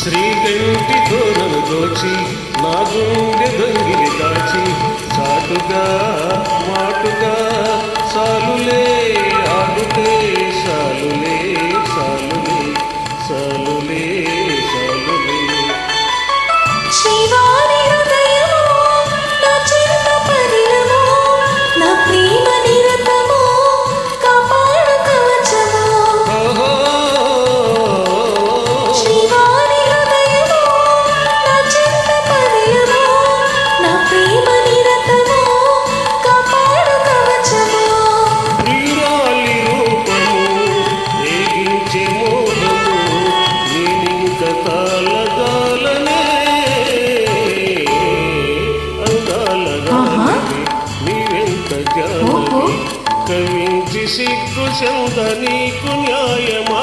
శ్రీగంటి తోరను దోచి నా గుండె దొంగిలి దాచి సాటుగా మాటుగా సాలు కవించి సిగ్గు చెంద నీకు న్యాయమా?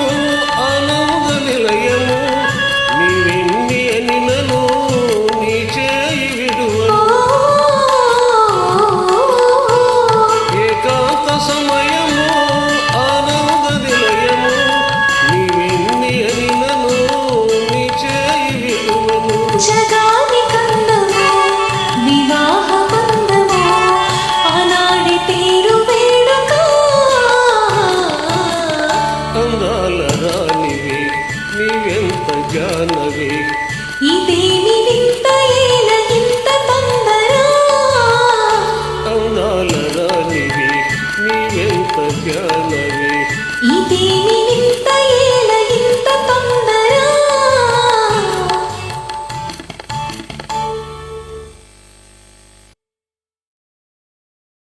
ఎంత జానవి ఇదేమి వింత